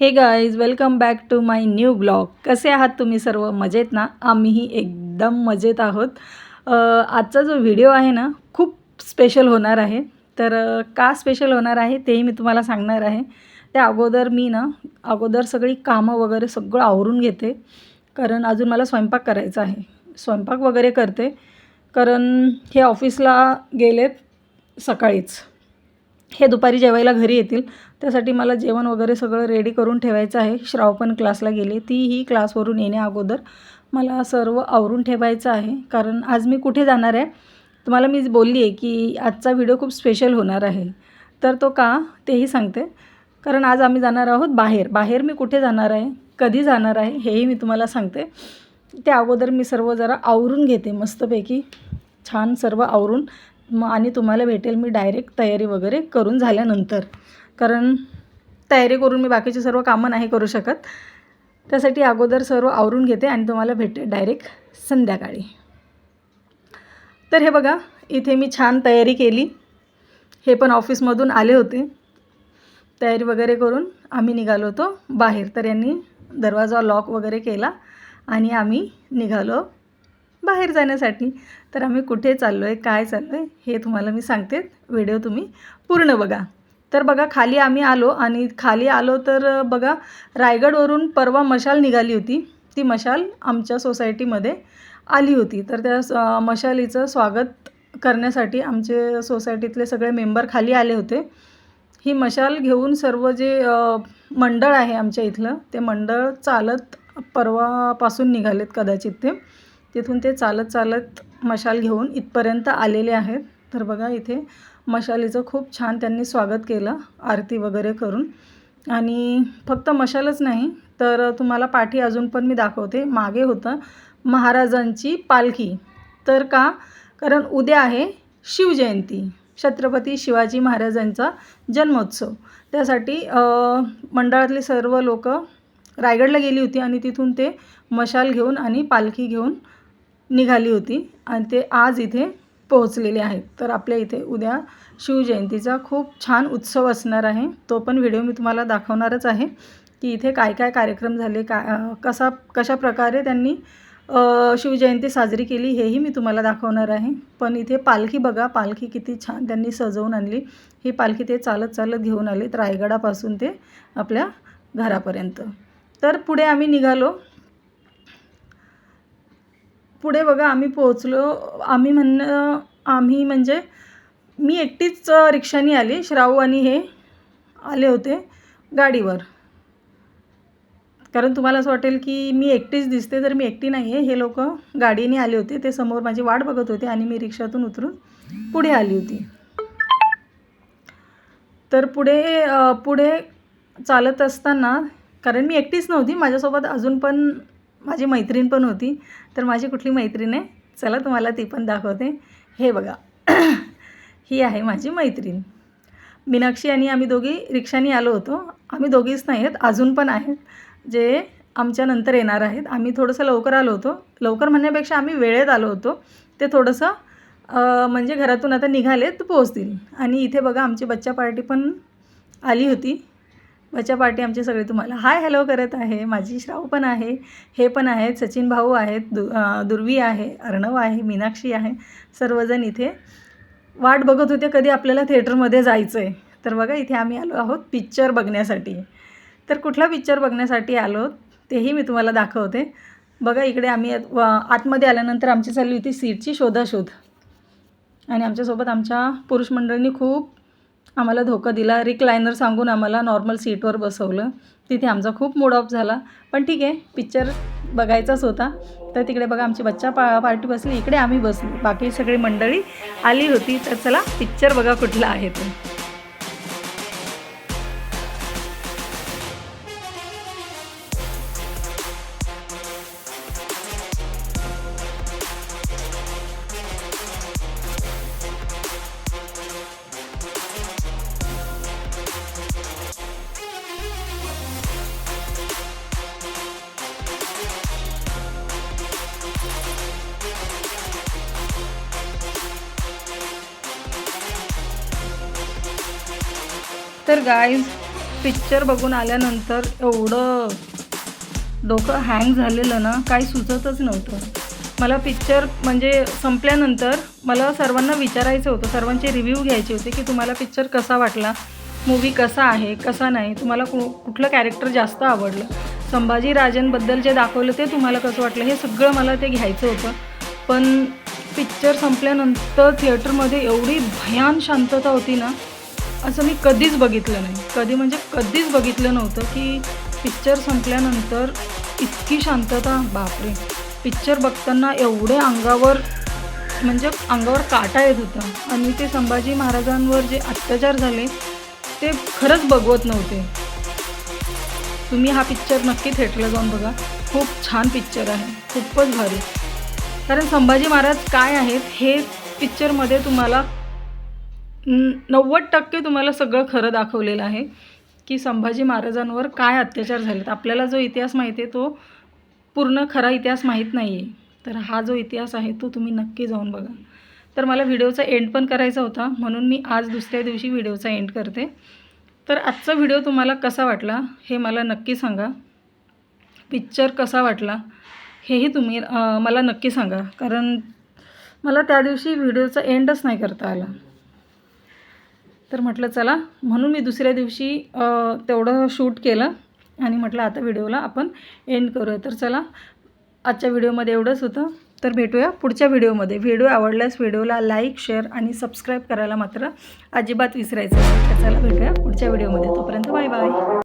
Hey guys welcome back to my new blog कसे आहात तुम्ही सर्व? मजेत ना? आम्हीही एकदम मजेत आहोत. आजचा जो व्हिडिओ आहे ना खूप स्पेशल होणार आहे. तर का स्पेशल होणार आहे तेही मी तुम्हाला सांगणार आहे. त्या अगोदर मी ना अगोदर सगळी कामं वगैरे सगळं आवरून घेते. कारण अजून मला स्वयंपाक करायचा आहे. स्वयंपाक वगैरे करते. कारण हे ऑफिसला गेलेत सकाळीच. हे दुपारी जेवायला घरी येतील. त्यासाठी मला जेवण वगैरे सगळं रेडी करून ठेवायचं आहे. श्राव पण क्लासला गेले. तीही क्लासवरून येण्या अगोदर मला सर्व आवरून ठेवायचं आहे. कारण आज मी कुठे जाणार आहे? तुम्हाला मी बोलली आहे की आजचा व्हिडिओ खूप स्पेशल होणार आहे. तर तो का? तेही सांगते. कारण आज आम्ही जाणार आहोत बाहेर. बाहेर मी कुठे जाणार आहे? कधी जाणार आहे? हेही मी तुम्हाला सांगते. त्या अगोदर मी सर्व जरा आवरून घेते मस्तपैकी. छान सर्व आवरून. मग आणि तुम्हाला भेटेल मी डायरेक्ट तयारी वगैरे करून झाल्यानंतर. कारण तयारी करून मी बाकीचे सर्व कामं नाही करू शकत. त्यासाठी अगोदर सर्व आवरून घेते आणि तुम्हाला भेटते डायरेक्ट संध्याकाळी. तर हे बघा इथे मी छान तयारी केली. हे पण ऑफिसमधून आले होते. तयारी वगैरे करून आम्ही निघालो होतो बाहेर. तर यांनी दरवाजा लॉक वगैरे केला आणि आम्ही निघालो बाहेर जाण्यासाठी. तर आम्ही कुठे चाललो आहे काय चाललो आहे हे तुम्हाला मी सांगते. व्हिडिओ तुम्ही पूर्ण बघा. तर बघा खाली आम्ही आलो आणि खाली आलो तर बघा रायगडवरून परवा मशाल निघाली होती. ती मशाल आमच्या सोसायटीमध्ये आली होती. तर त्या मशालीचं स्वागत करण्यासाठी आमचे सोसायटीतले सगळे मेंबर खाली आले होते. ही मशाल घेऊन सर्व जे मंडळ आहे आमच्या इथलं ते मंडळ चालत परवापासून निघालेत कदाचित ते. तिथून ते चालत चालत मशाल घेऊन इथपर्यंत आलेले आहेत. तर बघा इथे मशालीचं खूप छान त्यांनी स्वागत केलं आरती वगैरे करून. आणि फक्त मशालच नाही तर तुम्हाला पाठी अजून पण मी दाखवते. मागे होतं महाराजांची पालखी. तर का? कारण उद्या आहे शिवजयंती छत्रपती शिवाजी महाराजांचा जन्मोत्सव. त्यासाठी मंडळातले मंडळातली सर्व लोक रायगडला गेली होती आणि तिथून ते मशाल घेऊन आणि पालखी घेऊन निघाली होती आणि ते आज इथे पोहोचलेले आहेत. तर आपल्या इथे उद्या शिवजयंतीचा खूप छान उत्सव असणार आहे. तो पण व्हिडिओ मी तुम्हाला दाखवणारच आहे की इथे काय काय कार्यक्रम झाले काय कसा कशा प्रकारे त्यांनी शिवजयंती साजरी केली हेही मी तुम्हाला दाखवणार आहे. पण इथे पालखी बघा पालखी किती छान त्यांनी सजवून आणली. ही पालखी ते चालत चालत घेऊन आले रायगडापासून ते आपल्या घरापर्यंत. तर पुढे आम्ही निघालो. पुढे बघा आम्ही पोहोचलो. आम्ही म्हणणं आम्ही म्हणजे मी एकटीच रिक्षाने आली. श्रावू आणि हे आले होते गाडीवर. कारण तुम्हाला असं वाटेल की मी एकटीच दिसते तर मी एकटी नाही आहे हे लोक गाडीने आले होते. ते समोर माझी वाट बघत होते आणि मी रिक्षातून उतरून पुढे आली होती. तर पुढे पुढे चालत असताना कारण मी एकटीच नव्हती. माझ्यासोबत अजून पण माझी मैत्रीण पण होती. तर माझी कुठली मैत्रीण आहे? चला तुम्हाला ती पण दाखवते. हे बघा. ही आहे माझी मैत्रीण. मीनाक्षी आणि आम्ही दोघी रिक्षाने आलो होतो. आम्ही दोघीच नाही आहेत अजून पण आहेत. जे आमच्या नंतर येणार आहेत. आम्ही थोडंसं लवकर आलो होतो. लवकर म्हणण्यापेक्षा आम्ही वेळेत आलो होतो. ते थोडंसं म्हणजे घरातून आता निघाले तर पोहोचतील. आणि इथे बघा आमची बच्चा पार्टी पण आली होती. बच्चा पार्टी आमचे सगळे तुम्हाला हाय हॅलो करत आहे. माझी श्राव पण आहे हे पण आहेत सचिन भाऊ आहेत दु दुर्वी आहे अर्णव आहे मीनाक्षी आहे. सर्वजण इथे वाट बघत होते कधी आपल्याला थिएटरमध्ये जायचं आहे तर बघा इथे आम्ही आलो आहोत पिक्चर बघण्यासाठी. तर कुठला पिक्चर बघण्यासाठी आलो तेही मी तुम्हाला दाखवते. बघा इकडे आम्ही आतमध्ये आल्यानंतर आमची चालली होती सीटची शोधाशोध. आणि आमच्यासोबत आमच्या पुरुष मंडळींनी खूप आम्हाला धोका दिला. रिक्लायनर सांगून आम्हाला नॉर्मल सीटवर बसवलं. तिथे आमचा खूप मूड ऑफ झाला. पण ठीक आहे पिक्चर बघायचाच होता. तर तिकडे बघा आमची बच्चा पा पार्टी बसली. इकडे आम्ही बसलो. बाकी सगळी मंडळी आली होती. तर चला पिक्चर बघा कुठला आहे तो. तर गाईज पिक्चर बघून आल्यानंतर एवढं डोकं हँग झालेलं ना काही सुचतच नव्हतं. मला पिक्चर म्हणजे संपल्यानंतर मला सर्वांना विचारायचं होतं सर्वांचे रिव्ह्यू घ्यायचे होते की तुम्हाला पिक्चर कसा वाटला मूवी कसा आहे कसा नाही तुम्हाला कु कुठलं कॅरेक्टर जास्त आवडलं संभाजी राजांबद्दल जे दाखवलं ते तुम्हाला कसं वाटलं हे सगळं मला ते घ्यायचं होतं. पण पिक्चर संपल्यानंतर थिएटरमध्ये एवढी भयान शांतता होती ना असं मी कधीच बघितलं नाही. कधी म्हणजे कधीच बघितलं नव्हतं की पिक्चर संपल्यानंतर इतकी शांतता बापरे. पिक्चर बघताना एवढे अंगावर म्हणजे अंगावर काटा येत होता. आणि ते संभाजी महाराजांवर जे अत्याचार झाले ते खरंच बघवत नव्हते. तुम्ही हा पिक्चर नक्की थिएटरला जाऊन बघा. खूप छान पिक्चर आहे. खूपच भारी. कारण संभाजी महाराज काय आहेत हे पिक्चरमध्ये तुम्हाला नव्वद टक्के तुम्हाला सगळं खरं दाखवलेलं आहे की संभाजी महाराजांवर काय अत्याचार झालेत. आपल्याला जो इतिहास माहिती आहे तो पूर्ण खरा इतिहास माहीत नाही आहे तर हा जो इतिहास आहे तो तुम्ही नक्की जाऊन बघा. तर मला व्हिडिओचा एंड पण करायचा होता म्हणून मी आज दुसऱ्या दिवशी व्हिडिओचा एंड करते. तर आजचा व्हिडिओ तुम्हाला कसा वाटला हे मला नक्की सांगा. पिक्चर कसा वाटला हेही तुम्ही मला नक्की सांगा. कारण मला त्या दिवशी व्हिडिओचा एंडच नाही करता आला. तर म्हटलं चला. म्हणून मी दुसऱ्या दिवशी तेवढं शूट केलं आणि म्हटलं आता व्हिडिओला आपण एंड करूया. तर चला आजच्या व्हिडिओमध्ये एवढंच होतं. तर भेटूया पुढच्या व्हिडिओमध्ये. व्हिडिओ आवडल्यास व्हिडिओला लाईक शेअर आणि सबस्क्राईब करायला मात्र अजिबात विसरायचं तर चला भेटूया पुढच्या व्हिडिओमध्ये. तोपर्यंत बाय बाय